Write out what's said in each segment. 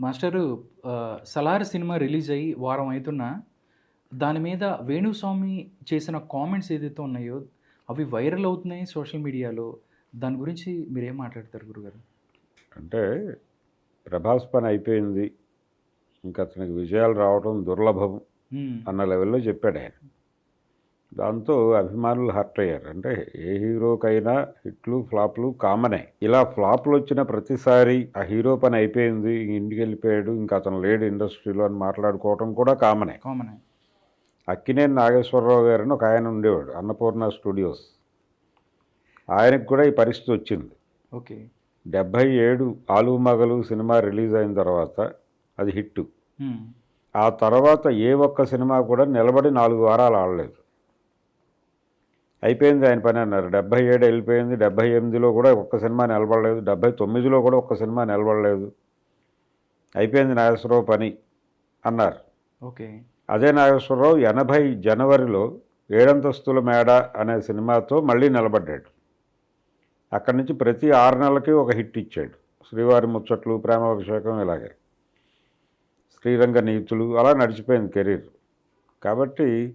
Master Salaar cinema release అయ్యి వారం అవుతున్నా దాని మీద వేణుస్వామి చేసిన కామెంట్స్ ఏదైతే ఉన్నాయో అవి వైరల్ అవుతున్నాయి సోషల్ మీడియాలో. దాని గురించి మీరేం మాట్లాడతారు గురుగారు? అంటే ప్రభాస్ పని అయిపోయింది. ఇంకా అతనికి విజయాలు రావడం దుర్లభం. అన్న లెవెల్లో చెప్పాడు ఆయన. దాంతో అభిమానులు హర్ట్ అయ్యారు. అంటే ఏ హీరోకైనా హిట్లు ఫ్లాప్లు కామనే. ఇలా ఫ్లాప్లు వచ్చిన ప్రతిసారి ఆ హీరో పని అయిపోయింది ఇంటికి వెళ్ళిపోయాడు ఇంకా అతను లేడు ఇండస్ట్రీలో అని మాట్లాడుకోవడం కూడా కామనే. కామన్. అక్కినేని నాగేశ్వరరావు గారిని ఒక ఆయన ఉండేవాడు అన్నపూర్ణ స్టూడియోస్. ఆయనకు కూడా ఈ పరిస్థితి వచ్చింది. ఓకే. డెబ్భై ఏడు ఆలు మగలు సినిమా రిలీజ్ అయిన తర్వాత అది హిట్. ఆ తర్వాత ఏ ఒక్క సినిమా కూడా నిలబడి నాలుగు వారాలు ఆడలేదు. అయిపోయింది ఆయన పని అన్నారు. డెబ్బై ఏడు వెళ్ళిపోయింది. డెబ్బై ఎనిమిదిలో కూడా ఒక్క సినిమా నిలబడలేదు. డెబ్బై తొమ్మిదిలో కూడా ఒక్క సినిమా నిలబడలేదు. అయిపోయింది నాగేశ్వరరావు పని అన్నారు. ఓకే. అదే నాగేశ్వరరావు ఎనభై జనవరిలో ఏడంతస్తుల మేడ అనే సినిమాతో మళ్ళీ నిలబడ్డాడు. అక్కడి నుంచి ప్రతి ఆరు నెలలకి ఒక హిట్ ఇచ్చాడు. శ్రీవారి ముచ్చట్లు ప్రేమాభిషేకం ఇలాగే. శ్రీరంగ నీతులు అలా నడిచిపోయింది కెరీర్. కాబట్టి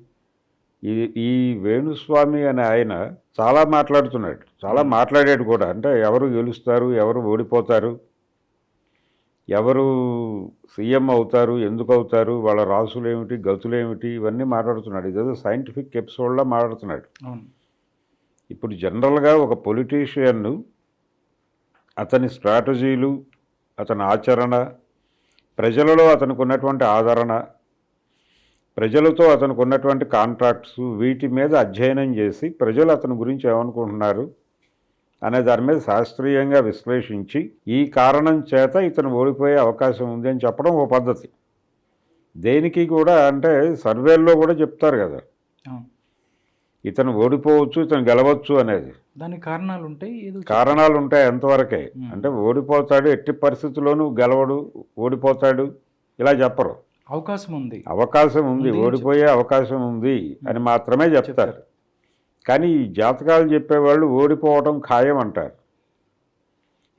ఈ ఈ వేణుస్వామి అనే ఆయన చాలా మాట్లాడుతున్నాడు. చాలా మాట్లాడాడు కూడా. అంటే ఎవరు గెలుస్తారు ఎవరు ఓడిపోతారు ఎవరు సీఎం అవుతారు ఎందుకు అవుతారు వాళ్ళ రాసులు ఏమిటి గతులు ఏమిటి ఇవన్నీ మాట్లాడుతున్నాడు. ఇదేదో సైంటిఫిక్ ఎపిసోడ్లా మాట్లాడుతున్నాడు. ఇప్పుడు జనరల్గా ఒక పొలిటీషియన్ అతని స్ట్రాటజీలు అతని ఆచరణ ప్రజలలో అతనికి ఉన్నటువంటి ఆదరణ ప్రజలతో అతనికి ఉన్నటువంటి కాంట్రాక్ట్స్ వీటి మీద అధ్యయనం చేసి ప్రజలు అతని గురించి ఏమనుకుంటున్నారు అనే దాని మీద శాస్త్రీయంగా విశ్లేషించి ఈ కారణం చేత ఇతను ఓడిపోయే అవకాశం ఉంది అని చెప్పడం ఓ పద్ధతి. దేనికి కూడా అంటే సర్వేల్లో కూడా చెప్తారు కదా. ఇతను ఓడిపోవచ్చు ఇతను గెలవచ్చు అనేది. దానికి కారణాలు ఉంటాయి కారణాలు ఉంటాయి ఎంతవరకే. అంటే ఓడిపోతాడు ఎట్టి పరిస్థితుల్లోనూ గెలవడు ఓడిపోతాడు ఇలా చెప్పరు. అవకాశం ఉంది అవకాశం ఉంది ఓడిపోయే అవకాశం ఉంది అని మాత్రమే చెప్తారు. కానీ ఈ జాతకాలు చెప్పేవాళ్ళు ఓడిపోవటం ఖాయం అంటారు.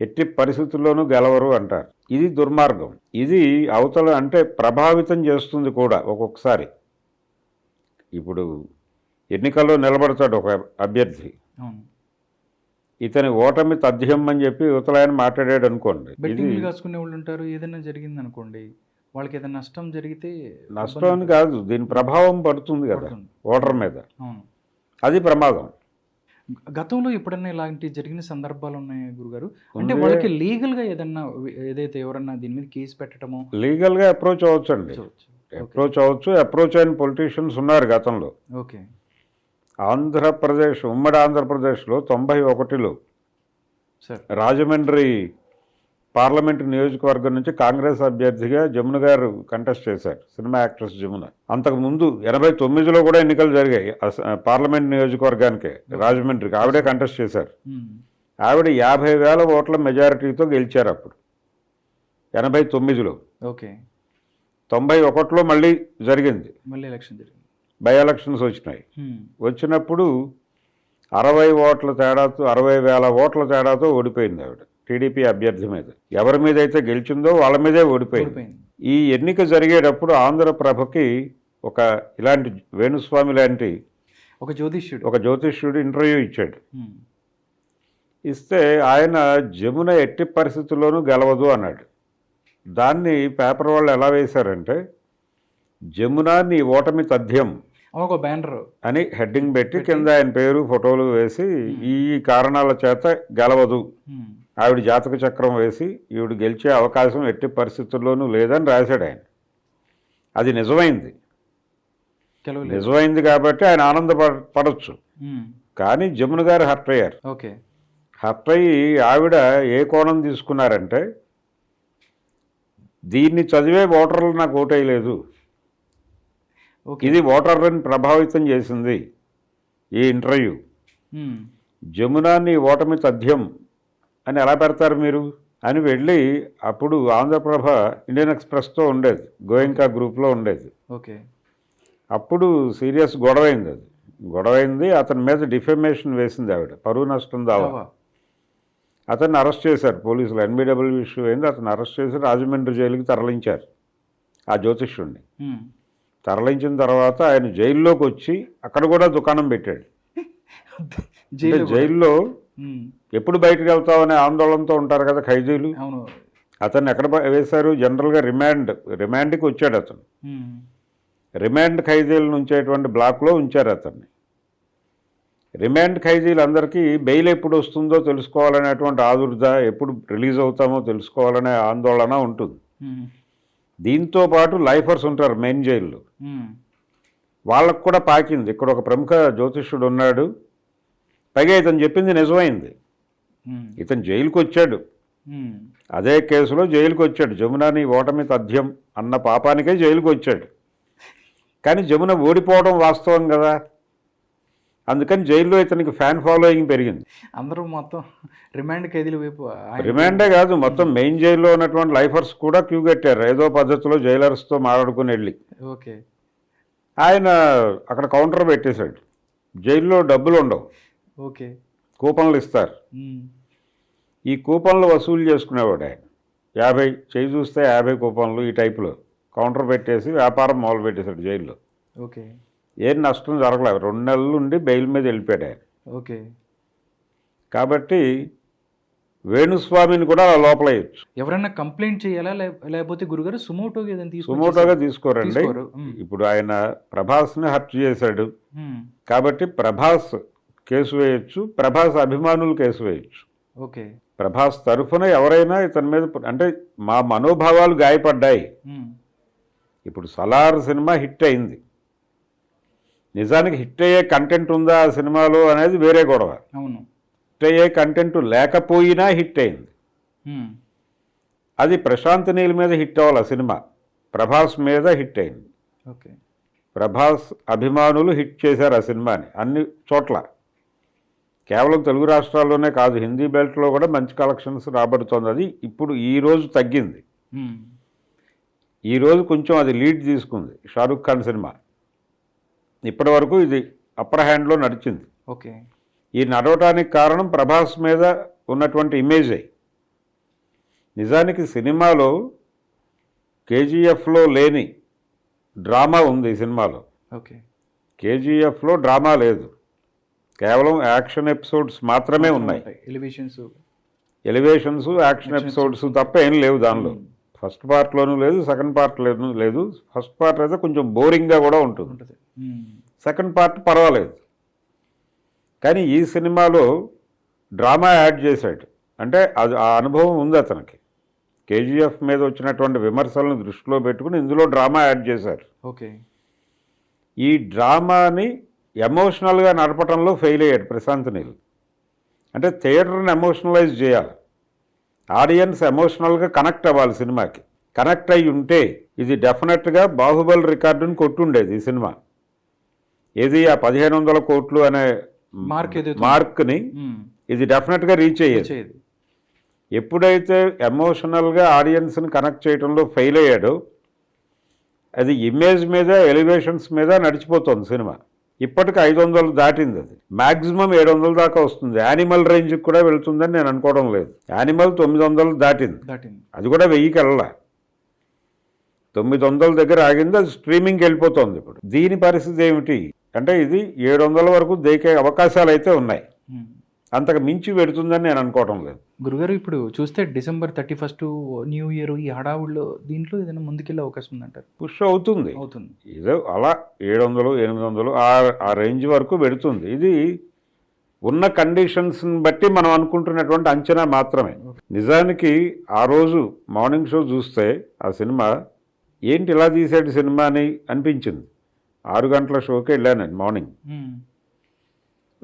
ఎట్టి పరిస్థితుల్లోనూ గెలవరు అంటారు. ఇది దుర్మార్గం. ఇది అవతల అంటే ప్రభావితం చేస్తుంది కూడా ఒక్కొక్కసారి. ఇప్పుడు ఎన్నికల్లో నిలబడతాడు ఒక అభ్యర్థి. ఇతని ఓటమి తథ్యం అని చెప్పి యువతల ఆయన మాట్లాడాడు అనుకోండి ఉంటారు ఏదైనా జరిగింది అనుకోండి వాళ్ళకి ఏదైనా నష్టం జరిగితే నష్టం కాదు దీని ప్రభావం పడుతుంది కదా. ఓటర్ మీద. అది ప్రమాదం. గతంలో ఎప్పుడన్నా ఇలాంటి జరిగిన సందర్భాలు ఉన్నాయి గురుగారు? అంటే. వాళ్ళకి లీగల్గా ఏదన్నా ఏదైతే ఎవరన్నా దీని మీద కేసు పెట్టడమో? లీగల్గా అప్రోచ్ అవ్వచ్చండి. చూడొచ్చు. అప్రోచ్ అవ్వచ్చు అప్రోచ్ అయిన పొలిటీషియన్స్ ఉన్నారు గతంలో. ఓకే. ఆంధ్రప్రదేశ్ ఉమ్మడి ఆంధ్రప్రదేశ్లో తొంభై ఒకటిలో సార్. రాజమండ్రి పార్లమెంటు నియోజకవర్గం నుంచి కాంగ్రెస్ అభ్యర్థిగా జమున గారు కంటెస్ట్ చేశారు సినిమా యాక్ట్రెస్ జమున. అంతకు ముందు ఎనభై తొమ్మిదిలో కూడా ఎన్నికలు జరిగాయి. పార్లమెంట్ నియోజకవర్గానికి రాజమండ్రికి. ఆవిడే కంటెస్ట్ చేశారు. ఉమ్. ఆవిడ యాభై వేల ఓట్ల మెజారిటీతో గెలిచారు అప్పుడు. ఎనభై తొమ్మిదిలో. ఓకే. తొంభై ఒకటిలో మళ్ళీ జరిగింది. మళ్ళీ ఎలక్షన్ జరిగింది. బై ఎలక్షన్స్ వచ్చినాయి. ఉమ్. వచ్చినప్పుడు అరవై ఓట్ల తేడాతో అరవై వేల ఓట్ల తేడాతో ఓడిపోయింది ఆవిడ. టీడీపీ అభ్యర్థి మీద. ఎవరి మీద అయితే గెలిచిందో వాళ్ళ మీదే ఓడిపోయింది. ఈ ఎన్నిక జరిగేటప్పుడు ఆంధ్రప్రభకి ఒక ఇలాంటి వేణుస్వామి లాంటి ఒక జ్యోతిష్యుడు. ఒక జ్యోతిష్యుడు ఇంటర్వ్యూ ఇచ్చాడు. ఇస్తే ఆయన జమున ఎట్టి పరిస్థితుల్లోనూ గెలవదు అన్నాడు. దాన్ని పేపర్ వాళ్ళు ఎలా వేశారంటే జమున నీ ఓటమి తథ్యం ఒక బ్యానర్. అని హెడ్డింగ్ పెట్టి కింద ఆయన పేరు ఫోటోలు వేసి ఈ కారణాల చేత గెలవదు. ఆవిడ జాతక చక్రం వేసి ఈవిడ గెలిచే అవకాశం ఎట్టి పరిస్థితుల్లోనూ లేదని రాశాడు ఆయన. అది నిజమైంది. నిజమైంది కాబట్టి ఆయన ఆనందపడచ్చు. కానీ జమున గారు హర్ట్ అయ్యారు ఓకే. హర్ట్ అయ్యి ఆవిడ ఏ కోణం తీసుకున్నారంటే దీన్ని చదివే ఓటర్లు నాకు ఓటేయలేదు ఇది ఓటర్లను ప్రభావితం చేసింది ఈ ఇంటర్వ్యూ. జమునాన్ని ఓటమి తథ్యం అని ఎలా పెడతారు మీరు? అని వెళ్ళి అప్పుడు ఆంధ్రప్రభ ఇండియన్ ఎక్స్ప్రెస్తో ఉండేది. గోయంకా గ్రూప్లో ఉండేది. ఓకే. అప్పుడు సీరియస్ గొడవైంది అది. గొడవైంది అతని మీద డిఫెమేషన్ వేసింది ఆవిడ. పరువు నష్టం దావా. అతన్ని అరెస్ట్ చేశారు పోలీసులు. ఎన్బిడబ్ల్యూ ఇష్యూ అయింది. అతను అరెస్ట్ చేసి రాజమండ్రి జైలుకి తరలించారు ఆ జ్యోతిష్యుడిని ఉమ్. తరలించిన తర్వాత ఆయన జైల్లోకి వచ్చి అక్కడ కూడా దుకాణం పెట్టాడు. జైల్లో. ఎప్పుడు బయటకు వెళ్తామనే ఆందోళనతో ఉంటారు కదా ఖైదీలు. అవును. అతన్ని ఎక్కడ వేశారు? జనరల్గా రిమాండ్ రిమాండ్కి వచ్చాడు అతను. రిమాండ్ ఖైదీలను ఉంచేటువంటి బ్లాక్లో ఉంచారు అతన్ని. రిమాండ్ ఖైదీలందరికీ బెయిల్ ఎప్పుడు వస్తుందో తెలుసుకోవాలనేటువంటి ఆదుర్ద ఎప్పుడు రిలీజ్ అవుతామో తెలుసుకోవాలనే ఆందోళన ఉంటుంది. దీంతో పాటు లైఫర్స్ ఉంటారు మెయిన్ జైల్లో. వాళ్ళకు కూడా పాకింది. ఇక్కడ ఒక ప్రముఖ జ్యోతిష్యుడు ఉన్నాడు. పైగా ఇతను చెప్పింది నిజమైంది. ఇతను జైలుకి వచ్చాడు. అదే కేసులో జైలుకి వచ్చాడు జమునాని ఓటమి తథ్యం అన్న పాపానికే జైలుకి వచ్చాడు కానీ జమున ఓడిపోవడం వాస్తవం కదా. అందుకని జైల్లో ఇతనికి ఫ్యాన్ ఫాలోయింగ్ పెరిగింది. అందరూ మొత్తం రిమాండ్ ఖైదీల వైపు రిమాండే కాదు మొత్తం మెయిన్ జైల్లో ఉన్నటువంటి లైఫర్స్ కూడా క్యూ కట్టారు. ఏదో పద్ధతిలో జైలర్స్తో మాట్లాడుకుని వెళ్ళి. ఓకే. ఆయన అక్కడ కౌంటర్ పెట్టేశాడు. జైల్లో డబ్బులు ఉండవు ఓకే. కూపన్లు ఇస్తారు. ఈ కూపన్లు వసూలు చేసుకునేవాడు ఆయన. యాభై చేయి చూస్తే యాభై కూపన్లు ఈ టైపులో. కౌంటర్ పెట్టేసి వ్యాపారం మొదలు పెట్టేశాడు జైల్లో. ఓకే. ఏం నష్టం జరగలేదు. రెండు నెలల నుండి బెయిల్ మీద వెళ్ళిపోయాడు ఆయన. ఓకే. కాబట్టి వేణుస్వామిని కూడా లోపలేయచ్చు. ఎవరైనా కంప్లైంట్ చేయాలా? లేకపోతే గురుగారు ఏదైనా తీసుకొని సుమోటోగా తీసుకోరండి. ఇప్పుడు ఆయన ప్రభాస్ని హత్య చేశాడు. కాబట్టి ప్రభాస్ కేసు వేయచ్చు ప్రభాస్ అభిమానులు కేసు వేయచ్చు. ఓకే. ప్రభాస్ తరఫున ఎవరైనా ఇతని మీద అంటే మా మనోభావాలు గాయపడ్డాయి. ఇప్పుడు సలార్ సినిమా హిట్ అయింది. నిజానికి హిట్ అయ్యే కంటెంట్ ఉందా ఆ సినిమాలో అనేది వేరే గొడవ. అవును. హిట్ అయ్యే కంటెంట్ లేకపోయినా హిట్ అయింది. అది ప్రశాంత్ నీల్ మీద హిట్ అవ్వాలి ఆ సినిమా. ప్రభాస్ మీద హిట్ అయింది. ఓకే. ప్రభాస్ అభిమానులు హిట్ చేశారు ఆ సినిమాని అన్ని చోట్ల. కేవలం తెలుగు రాష్ట్రాల్లోనే కాదు హిందీ బెల్ట్లో కూడా మంచి కలెక్షన్స్ రాబడుతోంది. అది ఇప్పుడు ఈ రోజు తగ్గింది. ఉమ్. ఈ రోజు కొంచెం అది లీడ్ తీసుకుంది షారుఖ్ ఖాన్ సినిమా. ఇప్పటి వరకు ఇది అప్పర్ హ్యాండ్లో నడిచింది. ఓకే. ఈ నడవటానికి కారణం ప్రభాస్ మీద ఉన్నటువంటి ఇమేజే. నిజానికి సినిమాలో కేజీఎఫ్లో లేని డ్రామా ఉంది ఈ సినిమాలో. ఓకే. కేజీఎఫ్లో డ్రామా లేదు. కేవలం యాక్షన్ ఎపిసోడ్స్ మాత్రమే ఉన్నాయి. ఎలివేషన్స్ ఎలివేషన్స్ యాక్షన్ ఎపిసోడ్స్ తప్ప ఏం లేవు దానిలో. ఫస్ట్ పార్ట్లోనూ లేదు సెకండ్ పార్ట్లోనూ లేదు. ఫస్ట్ పార్ట్ అయితే కొంచెం బోరింగ్గా కూడా ఉంటుంది. సెకండ్ పార్ట్ పర్వాలేదు. కానీ ఈ సినిమాలో డ్రామా యాడ్ చేశాడు. అంటే అది ఆ అనుభవం ఉంది అతనికి. కేజీఎఫ్ మీద వచ్చినటువంటి విమర్శలను దృష్టిలో పెట్టుకుని ఇందులో డ్రామా యాడ్ చేశారు. ఓకే ఈ డ్రామాని ఎమోషనల్గా నడపడంలో ఫెయిల్ అయ్యాడు ప్రశాంత్ నీల్. అంటే థియేటర్ని ఎమోషనలైజ్ చేయాలి. ఆడియన్స్ ఎమోషనల్గా కనెక్ట్ అవ్వాలి సినిమాకి. కనెక్ట్ అయి ఉంటే ఇది డెఫినెట్గా బాహుబలి రికార్డుని కొట్టుండేది ఈ సినిమా. ఏది ఆ పదిహేను వందల కోట్లు అనే మార్క్ మార్క్ని. ఇది డెఫినెట్గా రీచ్ అయ్యేది. ఎప్పుడైతే ఎమోషనల్గా ఆడియన్స్ని కనెక్ట్ చేయడంలో ఫెయిల్ అయ్యాడో అది ఇమేజ్ మీద ఎలివేషన్స్ మీద నడిచిపోతుంది సినిమా. ఇప్పటికి ఐదు వందలు దాటింది అది. మ్యాక్సిమం ఏడు వందల దాకా వస్తుంది. యానిమల్ రేంజ్కి కూడా వెళ్తుందని నేను అనుకోవడం లేదు. యానిమల్ తొమ్మిది వందలు దాటింది. దాటింది. అది కూడా వెయ్యికి వెళ్ళాల. తొమ్మిది వందల దగ్గర ఆగింది అది స్ట్రీమింగ్కి వెళ్ళిపోతుంది ఇప్పుడు. దీని పరిస్థితి ఏమిటి? అంటే ఇది ఏడు వందల వరకు దేకే అవకాశాలు అయితే ఉన్నాయి. అంతకు మించి పెడుతుందని నేను అనుకోవడం లేదు. గురుగారు ఇప్పుడు చూస్తే December thirty first new year ఈ హడావుల్లో దీంట్లో ఏదైనా ముందుకెళ్ళే అవకాశం ఉందంటారు? పుష్ అవుతుంది. అవుతుంది. ఏదో అలా ఏడు వందలు ఎనిమిది వందలు ఆ ఆ రేంజ్ వరకు పెడుతుంది. ఇది ఉన్న కండిషన్స్ని బట్టి మనం అనుకుంటున్నటువంటి అంచనా మాత్రమే. నిజానికి ఆ రోజు మార్నింగ్ షో చూస్తే ఆ సినిమా ఏంటి ఇలా తీసాడు సినిమా అని అనిపించింది. ఆరు గంటల షోకి వెళ్ళాను మార్నింగ్.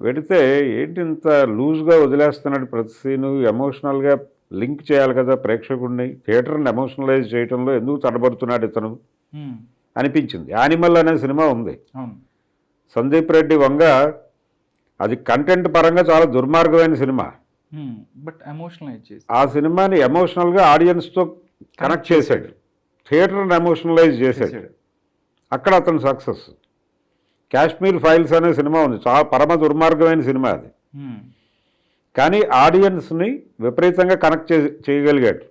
వెడితే ఏంటి ఇంత లూజ్గా వదిలేస్తున్నాడు ప్రతి సీను? ఎమోషనల్గా లింక్ చేయాలి కదా ప్రేక్షకుడిని. థియేటర్ని ఎమోషనలైజ్ చేయడంలో ఎందుకు తడబడుతున్నాడు ఇతను. అనిపించింది. యానిమల్ అనే సినిమా ఉంది. సందీప్ రెడ్డి వంగ అది కంటెంట్ పరంగా చాలా దుర్మార్గమైన సినిమా. బట్ ఎమోషనల్ చేసి. ఆ సినిమాని ఎమోషనల్గా ఆడియన్స్తో కనెక్ట్ చేశాడు. థియేటర్ని ఎమోషనలైజ్ చేశాడు. అక్కడ అతను సక్సెస్. కాశ్మీర్ ఫైల్స్ అనే సినిమా ఉంది. చాలా పరమ దుర్మార్గమైన సినిమా అది. కానీ ఆడియన్స్ని విపరీతంగా కనెక్ట్ చే చేయగలిగాడు.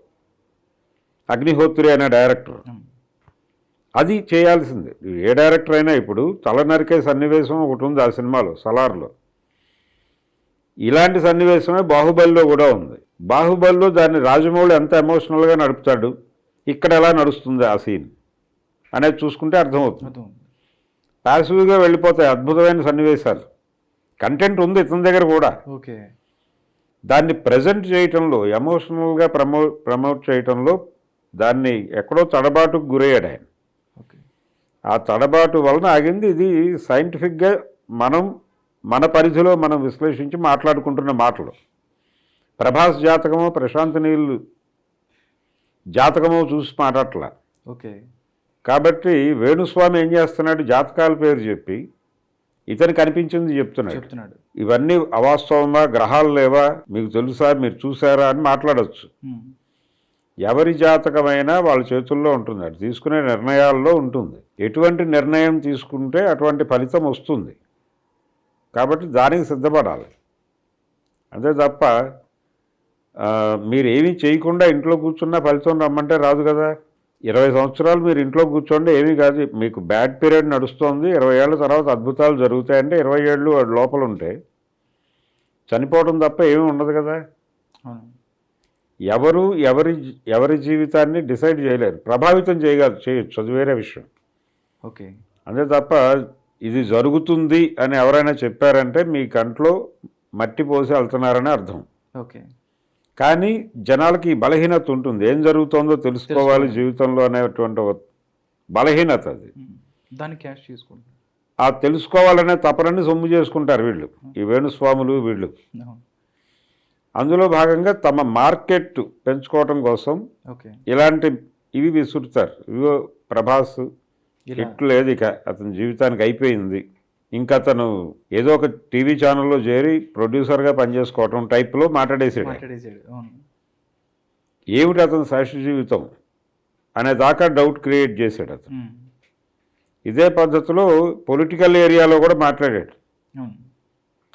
అగ్నిహోత్రి అనే డైరెక్టర్. అది చేయాల్సిందే. ఏ డైరెక్టర్ అయినా ఇప్పుడు తల నరికే సన్నివేశం ఒకటి ఉంది ఆ సినిమాలో సలార్లో. ఇలాంటి సన్నివేశమే బాహుబలిలో కూడా ఉంది. బాహుబలిలో దాన్ని రాజమౌళి ఎంత ఎమోషనల్గా నడుపుతాడు ఇక్కడ ఎలా నడుస్తుంది ఆ సీన్ అనేది చూసుకుంటే అర్థమవుతుంది. అర్థం ప్యాసివ్గా వెళ్ళిపోతాయి అద్భుతమైన సన్నివేశాలు. కంటెంట్ ఉంది ఇతని దగ్గర కూడా. ఓకే. దాన్ని ప్రజెంట్ చేయటంలో ఎమోషనల్గా ప్రమో ప్రమోట్ చేయటంలో దాన్ని ఎక్కడో తడబాటుకు గురయ్యాడు ఆయన. ఓకే. ఆ తడబాటు వలన ఆగింది ఇది సైంటిఫిక్గా మనం మన పరిధిలో మనం విశ్లేషించి మాట్లాడుకుంటున్న మాటలు. ప్రభాస్ జాతకమో ప్రశాంత్ నీళ్ళు జాతకమో చూసి మాట్లాడట్లా. ఓకే. కాబట్టి వేణుస్వామి ఏం చేస్తున్నాడు? జాతకాల పేరు చెప్పి ఇతను కనిపించింది చెప్తున్నాడు. చెప్తున్నాడు. ఇవన్నీ అవాస్తవమా? గ్రహాలు లేవా? మీకు తెలుసా? మీరు చూసారా అని మాట్లాడచ్చు. ఎవరి జాతకమైనా వాళ్ళ చేతుల్లో ఉంటుంది. అది తీసుకునే నిర్ణయాల్లో ఉంటుంది. ఎటువంటి నిర్ణయం తీసుకుంటే అటువంటి ఫలితం వస్తుంది. కాబట్టి దానికి సిద్ధపడాలి. అంతే తప్ప మీరు ఏమీ చేయకుండా ఇంట్లో కూర్చున్నా ఫలితం రమ్మంటే రాదు కదా? ఇరవై సంవత్సరాలు మీరు ఇంట్లో కూర్చోండి ఏమీ కాదు. మీకు బ్యాడ్ పీరియడ్ నడుస్తోంది ఇరవై ఏళ్ళ తర్వాత అద్భుతాలు జరుగుతాయంటే ఇరవై ఏళ్ళు వాడు లోపల ఉంటే చనిపోవడం తప్ప ఏమీ ఉండదు కదా. ఎవరు ఎవరి ఎవరి జీవితాన్ని డిసైడ్ చేయలేరు. ప్రభావితం చేయగలరు చేయొచ్చు. అది వేరే విషయం. ఓకే. అంతే తప్ప ఇది జరుగుతుంది అని ఎవరైనా చెప్పారంటే మీ కంట్లో మట్టి పోసి వెళ్తున్నారని అర్థం. ఓకే. కానీ జనాలకి బలహీనత ఉంటుంది. ఏం జరుగుతోందో తెలుసుకోవాలి జీవితంలో అనేటువంటి బలహీనత అది. దాన్ని క్యాష్ చేసుకోండి ఆ తెలుసుకోవాలనే తపనని సొమ్ము చేసుకుంటారు వీళ్ళు. ఈ వేణుస్వాములు వీళ్ళు. అందులో భాగంగా తమ మార్కెట్ పెంచుకోవటం కోసం ఇలాంటి ఇవి విసురుతారు. ఇవో ప్రభాస్ హిట్ లేదు ఇక. అతని జీవితానికి అయిపోయింది. ఇంకా అతను ఏదో ఒక టీవీ ఛానల్లో చేరి ప్రొడ్యూసర్గా పనిచేసుకోవటం టైప్లో మాట్లాడేసాడు ఏమిటి అతని సాక్షి జీవితం అనే దాకా డౌట్ క్రియేట్ చేశాడు అతను. ఇదే పద్ధతిలో పొలిటికల్ ఏరియాలో కూడా మాట్లాడాడు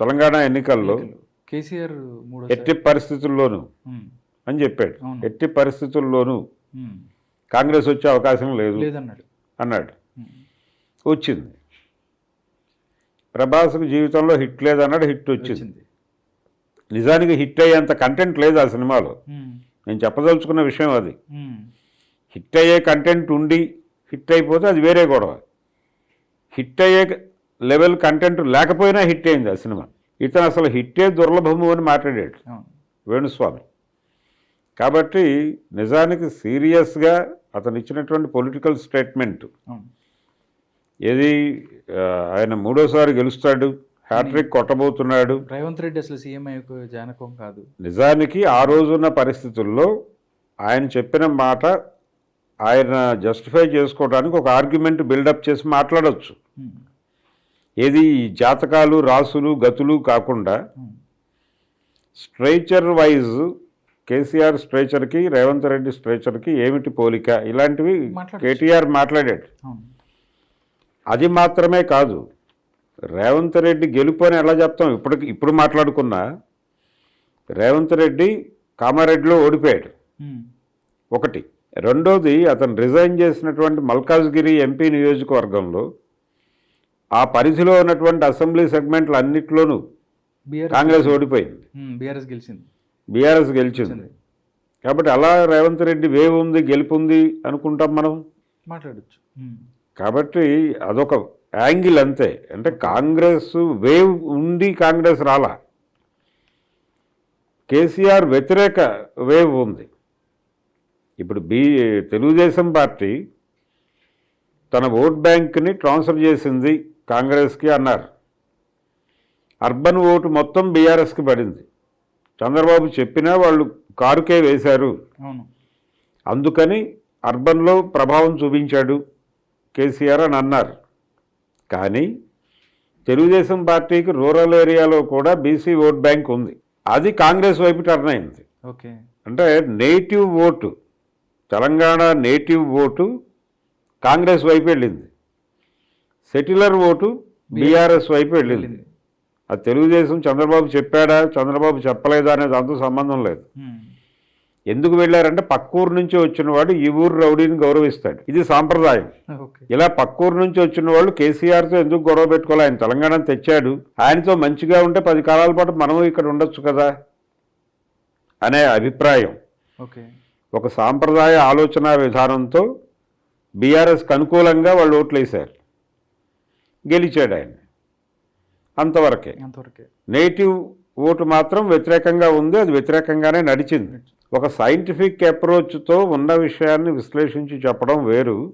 తెలంగాణ ఎన్నికల్లో ఎన్నికలు. కేసీఆర్ ఎట్టి పరిస్థితుల్లోనూ. అని చెప్పాడు. ఎట్టి పరిస్థితుల్లోనూ. కాంగ్రెస్ వచ్చే అవకాశం లేదు అన్నాడు. వచ్చింది ప్రభాస్కు జీవితంలో హిట్ లేదన్నాడు హిట్ వచ్చింది. నిజానికి హిట్ అయ్యేంత కంటెంట్ లేదు ఆ సినిమాలో. నేను చెప్పదలుచుకున్న విషయం అది. హిట్ అయ్యే కంటెంట్ ఉండి హిట్ అయిపోతే అది వేరే గొడవ. హిట్ అయ్యే లెవెల్ కంటెంట్ లేకపోయినా హిట్ అయింది ఆ సినిమా. ఇతను అసలు హిట్టే దుర్లభము అని మాట్లాడాడు వేణుస్వామి. కాబట్టి నిజానికి సీరియస్గా అతను ఇచ్చినటువంటి పొలిటికల్ స్టేట్మెంట్ ఏది ఆయన మూడోసారి గెలుస్తాడు హ్యాట్రిక్ కొట్టబోతున్నాడు. రేవంత్ రెడ్డి అసలు సీఎం జానకం కాదు. నిజానికి ఆ రోజున్న పరిస్థితుల్లో ఆయన చెప్పిన మాట ఆయన జస్టిఫై చేసుకోవడానికి ఒక ఆర్గ్యుమెంట్ బిల్డప్ చేసి మాట్లాడవచ్చు. ఏది జాతకాలు రాసులు గతులు కాకుండా. స్ట్రైచర్ వైజ్ కేసీఆర్ స్ట్రైచర్కి రేవంత్ రెడ్డి స్ట్రైచర్కి ఏమిటి పోలిక? ఇలాంటివి. కేటీఆర్ మాట్లాడాడు. అది మాత్రమే కాదు. రేవంత్ రెడ్డి గెలుపు అని ఎలా చెప్తాం? ఇప్పుడు ఇప్పుడు మాట్లాడుకున్నా రేవంత్ రెడ్డి కామారెడ్డిలో ఓడిపోయాడు. ఒకటి. రెండోది అతను రిజైన్ చేసినటువంటి మల్కాజ్గిరి ఎంపీ నియోజకవర్గంలో ఆ పరిధిలో ఉన్నటువంటి అసెంబ్లీ సెగ్మెంట్లు అన్నిట్లోనూ కాంగ్రెస్ ఓడిపోయింది. బీఆర్ఎస్ గెలిచింది. బీఆర్ఎస్ గెలిచింది. కాబట్టి అలా రేవంత్ రెడ్డి వేవ్ ఉంది గెలుపుంది అనుకుంటాం మనం? మాట్లాడొచ్చు. కాబట్టి అదొక యాంగిల్ అంతే. అంటే కాంగ్రెస్ వేవ్ ఉండి కాంగ్రెస్ రాలా. కేసీఆర్ వ్యతిరేక వేవ్ ఉంది. ఇప్పుడు బీ తెలుగుదేశం పార్టీ తన ఓట్ బ్యాంక్ని ట్రాన్స్ఫర్ చేసింది కాంగ్రెస్కి అన్నారు. అర్బన్ ఓటు మొత్తం బీఆర్ఎస్కి పడింది. చంద్రబాబు చెప్పినా వాళ్ళు కారుకే వేశారు. అందుకని అర్బన్లో ప్రభావం చూపించాడు. కేసీఆర్ అని అన్నారు. కానీ తెలుగుదేశం పార్టీకి రూరల్ ఏరియాలో కూడా బీసీ ఓట్ బ్యాంక్ ఉంది. అది కాంగ్రెస్ వైపు టర్న్ అయింది. ఓకే. అంటే native vote Telangana native vote Congress వైపు వెళ్ళింది. సెటిలర్ ఓటు బీఆర్ఎస్ వైపు వెళ్ళింది. అది తెలుగుదేశం చంద్రబాబు చెప్పాడా చంద్రబాబు చెప్పలేదా అనే దాంతో సంబంధం లేదు. ఎందుకు వెళ్ళారంటే పక్కూరు నుంచి వచ్చిన వాడు ఈ ఊరు రౌడీని గౌరవిస్తాడు. ఇది సాంప్రదాయం. ఇలా పక్కూరు నుంచి వచ్చిన వాళ్ళు కేసీఆర్తో ఎందుకు గొడవ పెట్టుకోవాలి? ఆయన తెలంగాణ తెచ్చాడు. ఆయనతో మంచిగా ఉంటే పది కాలాల పాటు మనము ఇక్కడ ఉండొచ్చు కదా? అనే అభిప్రాయం. ఓకే. ఒక సాంప్రదాయ ఆలోచన విధానంతో బీఆర్ఎస్కి అనుకూలంగా వాళ్ళు ఓట్లు వేశారు. గెలిచాడు ఆయన. అంతవరకే. అంతవరకే. నేటివ్ ఓటు మాత్రం వ్యతిరేకంగా ఉంది. అది వ్యతిరేకంగానే నడిచింది. ఒక సైంటిఫిక్ అప్రోచ్తో ఉన్న విషయాన్ని విశ్లేషించి చెప్పడం వేరు.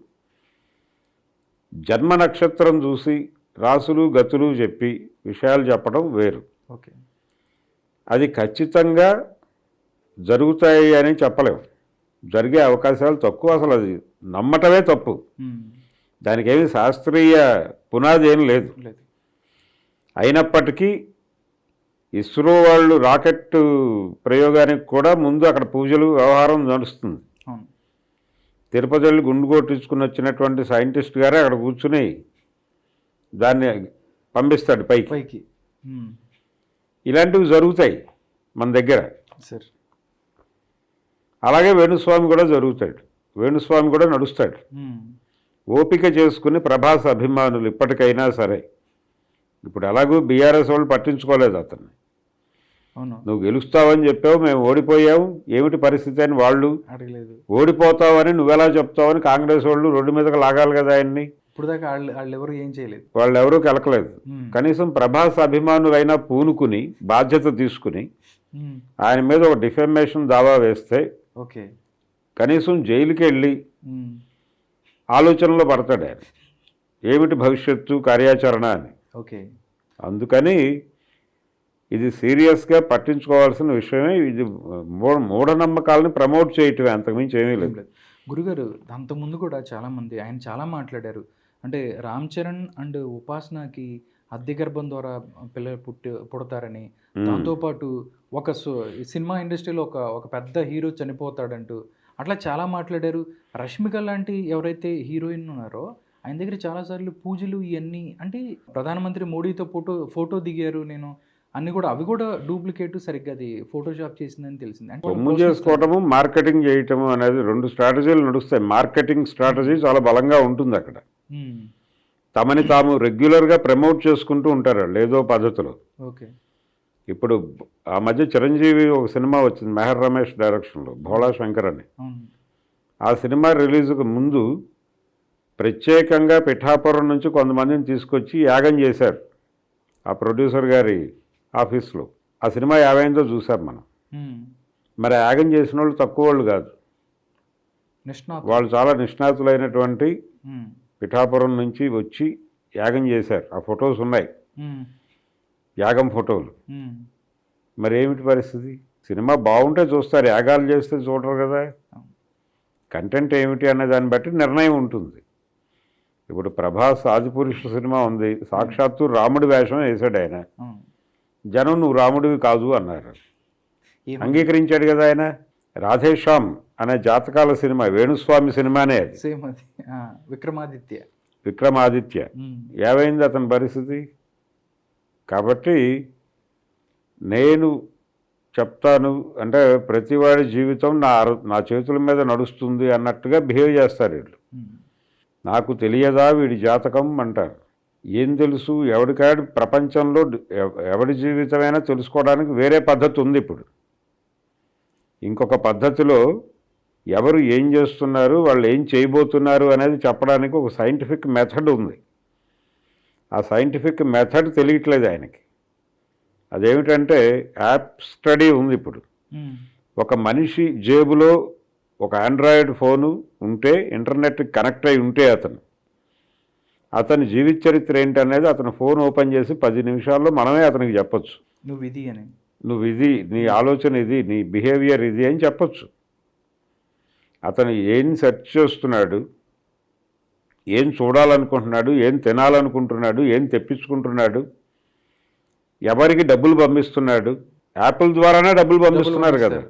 జన్మ నక్షత్రం చూసి రాసులు గతులు చెప్పి విషయాలు చెప్పడం వేరు. ఓకే. అది ఖచ్చితంగా జరుగుతాయి అని చెప్పలేము. జరిగే అవకాశాలు తక్కువ అసలు అది నమ్మటమే తప్పు. ఉమ్. దానికి ఏమి శాస్త్రీయ పునాది ఏం లేదు. అయినప్పటికీ ఇస్రో వాళ్ళు రాకెట్ ప్రయోగానికి కూడా ముందు అక్కడ పూజలు వ్యవహారం నడుస్తుంది. తిరుపతి వెళ్ళి గుండు కొట్టించుకుని వచ్చినటువంటి సైంటిస్ట్ గారే అక్కడ కూర్చుని దాన్ని పంపిస్తాడు పైకి. పైకి. ఇలాంటివి జరుగుతాయి మన దగ్గర. సార్. అలాగే వేణుస్వామి కూడా జరుగుతాడు. వేణుస్వామి కూడా నడుస్తాడు. ఓపిక చేసుకుని ప్రభాస్ అభిమానులు ఇప్పటికైనా సరే. ఇప్పుడు ఎలాగూ బీఆర్ఎస్ వాళ్ళు పట్టించుకోలేదు అతన్ని. నువ్వు గెలుస్తావని చెప్పావు మేము ఓడిపోయావు ఏమిటి పరిస్థితి అని వాళ్ళు అడగలేదు. ఓడిపోతావని నువ్వెలా చెప్తావని కాంగ్రెస్ వాళ్ళు రోడ్డు మీదకి లాగాలి కదా ఆయన్ని. వాళ్ళు ఎవరు ఏం చేయలేదు. వాళ్ళు ఎవరూ కెలకలేదు. కనీసం ప్రభాస్ అభిమానులైనా పూనుకుని బాధ్యత తీసుకుని. ఆయన మీద ఒక డిఫెమేషన్ దావా వేస్తే ఓకే. కనీసం జైలుకి వెళ్ళి. ఆలోచనలో పడతాడు ఆయన. ఏమిటి భవిష్యత్తు కార్యాచరణ అని. ఓకే. అందుకని ఇది సీరియస్గా పట్టించుకోవాల్సిన విషయమే. ఇది మూఢ మూఢనమ్మకాలను ప్రమోట్ చేయటమే. అంతకుమించి ఏమీ లేదు. గురుగారు అంతకుముందు కూడా చాలా మంది ఆయన చాలా మాట్లాడారు. అంటే రామ్ చరణ్ అండ్ ఉపాసనకి అద్దె గర్భం ద్వారా పిల్లలు పుట్టి పుడతారని. దాంతోపాటు ఒక సినిమా ఇండస్ట్రీలో ఒక ఒక పెద్ద హీరో చనిపోతాడంటూ అట్లా చాలా మాట్లాడారు. రష్మిక లాంటి ఎవరైతే హీరోయిన్ ఉన్నారో ఆయన దగ్గర చాలాసార్లు పూజలు ఇవన్నీ అంటే ప్రధానమంత్రి మోడీతో ఫోటో ఫోటో దిగారు. నేను అన్ని కూడా అవి కూడా డూప్లికేట్ సరిగ్గా అది ఫోటోషాప్ చేసిందని తెలిసింది. అంటే చేసుకోవటము మార్కెటింగ్ చేయటము అనేది రెండు స్ట్రాటజీలు నడుస్తాయి. మార్కెటింగ్ స్ట్రాటజీ చాలా బలంగా ఉంటుంది అక్కడ. తమని తాము రెగ్యులర్గా ప్రమోట్ చేసుకుంటూ ఉంటారు ఏదో పద్ధతిలో. ఓకే. ఇప్పుడు ఆ మధ్య చిరంజీవి ఒక సినిమా వచ్చింది మెహర్ రమేష్ డైరెక్షన్లో భోళా శంకర్ అని. ఆ సినిమా రిలీజ్కి ముందు ప్రత్యేకంగా పిఠాపురం నుంచి కొంతమందిని తీసుకొచ్చి యాగం చేశారు. ఆ ప్రొడ్యూసర్ గారి ఆఫీస్లో. ఆ సినిమా యాభైందో చూసాం మనం. మరి యాగం చేసిన వాళ్ళు తక్కువ వాళ్ళు కాదు. వాళ్ళు చాలా నిష్ణాతులైనటువంటి పిఠాపురం నుంచి వచ్చి యాగం చేశారు. ఆ ఫొటోస్ ఉన్నాయి. యాగం ఫోటోలు. మరి ఏమిటి పరిస్థితి? సినిమా బాగుంటే చూస్తారు. యాగాలు చేస్తే చూడరు కదా. కంటెంట్ ఏమిటి అనే దాన్ని బట్టి నిర్ణయం ఉంటుంది. ఇప్పుడు ప్రభాస్ ఆదిపురుష సినిమా ఉంది. సాక్షాత్తు రాముడి వేషం వేశాడు ఆయన. జనం నువ్వు రాముడివి కాదు అన్నారు. అంగీకరించాడు కదా ఆయన? రాధేశ్యామ్ అనే జాతకాల సినిమా వేణుస్వామి సినిమానే అది. విక్రమాదిత్య. విక్రమాదిత్య. ఏమైంది అతని పరిస్థితి? కాబట్టి నేను చెప్తాను అంటే ప్రతివాడి జీవితం నా నా చేతుల మీద నడుస్తుంది అన్నట్టుగా బిహేవ్ చేస్తారు వీళ్ళు. నాకు తెలియదా వీడి జాతకం అంటారు? ఏం తెలుసు? ఎవడికాడు ప్రపంచంలో ఎవ- ఎవడి జీవితమైనా తెలుసుకోవడానికి వేరే పద్ధతి ఉంది ఇప్పుడు. ఇంకొక పద్ధతిలో ఎవరు ఏం చేస్తున్నారు వాళ్ళు ఏం చేయబోతున్నారు అనేది చెప్పడానికి ఒక సైంటిఫిక్ మెథడ్ ఉంది. ఆ సైంటిఫిక్ మెథడ్ తెలియట్లేదు ఆయనకి. అదేమిటంటే యాప్ స్టడీ ఉంది ఇప్పుడు. ఒక మనిషి జేబులో ఒక ఆండ్రాయిడ్ ఫోను ఉంటే ఇంటర్నెట్ కనెక్ట్ అయి ఉంటే అతను. అతని జీవిత చరిత్ర ఏంటనేది అతను ఫోన్ ఓపెన్ చేసి పది నిమిషాల్లో మనమే అతనికి చెప్పొచ్చు. నువ్వు ఇది అని. నువ్వు ఇది నీ ఆలోచన ఇది నీ బిహేవియర్ ఇది అని చెప్పొచ్చు. అతను ఏం సెర్చ్ చేస్తున్నాడు ఏం చూడాలనుకుంటున్నాడు ఏం తినాలనుకుంటున్నాడు ఏం తెప్పించుకుంటున్నాడు ఎవరికి డబ్బులు పంపిస్తున్నాడు యాపిల్ ద్వారానే డబ్బులు పంపిస్తున్నారు కదా.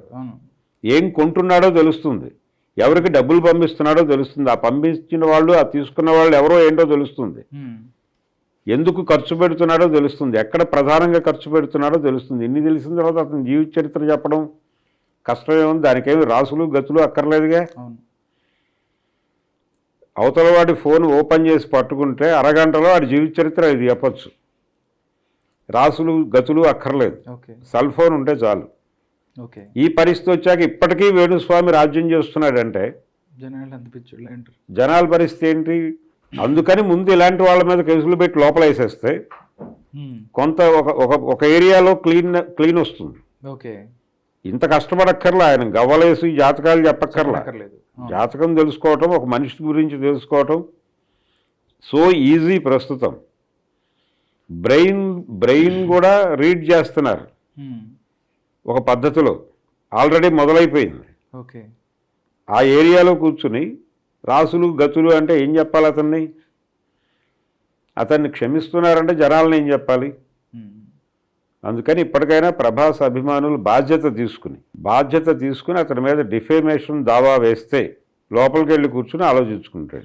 ఏం కొంటున్నాడో తెలుస్తుంది. ఎవరికి డబ్బులు పంపిస్తున్నాడో తెలుస్తుంది. ఆ పంపించిన వాళ్ళు ఆ తీసుకున్న వాళ్ళు ఎవరో ఏంటో తెలుస్తుంది. ఎందుకు ఖర్చు పెడుతున్నాడో తెలుస్తుంది. ఎక్కడ ప్రధానంగా ఖర్చు పెడుతున్నాడో తెలుస్తుంది. ఇన్ని తెలిసిన తర్వాత అతని జీవిత చరిత్ర చెప్పడం కష్టమే ఉంది. దానికేమి రాసులు గతులు అక్కర్లేదుగా. అవతల వాడి ఫోన్ ఓపెన్ చేసి పట్టుకుంటే అరగంటలో వాడి జీవిత చరిత్ర ఇది చెప్పచ్చు. రాసులు గతులు అక్కర్లేదు. సెల్ ఫోన్ ఉంటే చాలు. ఈ పరిస్థితి వచ్చాక ఇప్పటికీ వేణుస్వామి రాజ్యం చేస్తున్నాడంటే జనాలు పరిస్థితి ఏంటి? అందుకని ముందు ఇలాంటి వాళ్ళ మీద కేసులు పెట్టి లోపల వేసేస్తే. కొంత ఒక ఒక ఏరియాలో క్లీన్ క్లీన్ వస్తుంది. ఓకే. ఇంత కష్టపడక్కర్లా ఆయన గవ్వలేసి జాతకాలు చెప్పక్కర్లా. జాతకం తెలుసుకోవటం ఒక మనిషి గురించి తెలుసుకోవటం సో ఈజీ ప్రస్తుతం. బ్రెయిన్ బ్రెయిన్ కూడా రీడ్ చేస్తున్నారు. ఒక పద్ధతిలో ఆల్రెడీ మొదలైపోయింది. ఓకే. ఆ ఏరియాలో కూర్చుని రాసులు గతులు అంటే ఏం చెప్పాలి అతన్ని? అతన్ని క్షమిస్తున్నారంటే జనాలను ఏం చెప్పాలి. అందుకని ఇప్పటికైనా ప్రభాస్ అభిమానులు బాధ్యత తీసుకుని బాధ్యత తీసుకుని అతని మీద డిఫేమేషన్ దావా వేస్తే లోపలికి వెళ్ళి కూర్చుని ఆలోచించుకుంటాడు.